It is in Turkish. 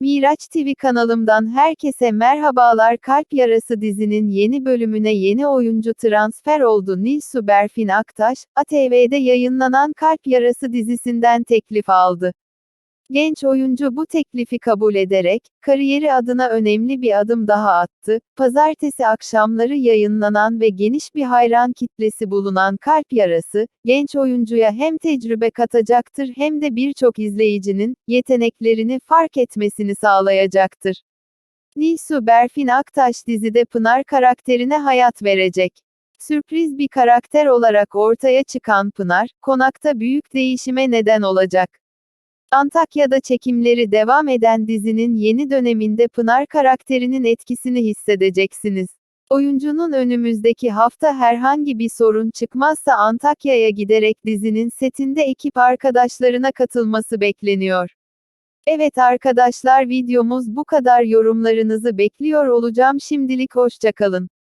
Miraç TV kanalımdan herkese merhabalar Kalp Yarası dizinin yeni bölümüne yeni oyuncu transfer oldu Nilsu Berfin Aktaş, ATV'de yayınlanan Kalp Yarası dizisinden teklif aldı. Genç oyuncu bu teklifi kabul ederek, kariyeri adına önemli bir adım daha attı. Pazartesi akşamları yayınlanan ve geniş bir hayran kitlesi bulunan Kalp Yarası, genç oyuncuya hem tecrübe katacaktır hem de birçok izleyicinin, yeteneklerini fark etmesini sağlayacaktır. Nilsu Berfin Aktaş dizide Pınar karakterine hayat verecek. Sürpriz bir karakter olarak ortaya çıkan Pınar, konakta büyük değişime neden olacak. Antakya'da çekimleri devam eden dizinin yeni döneminde Pınar karakterinin etkisini hissedeceksiniz. Oyuncunun önümüzdeki hafta herhangi bir sorun çıkmazsa Antakya'ya giderek dizinin setinde ekip arkadaşlarına katılması bekleniyor. Evet arkadaşlar videomuz bu kadar yorumlarınızı bekliyor olacağım şimdilik hoşçakalın.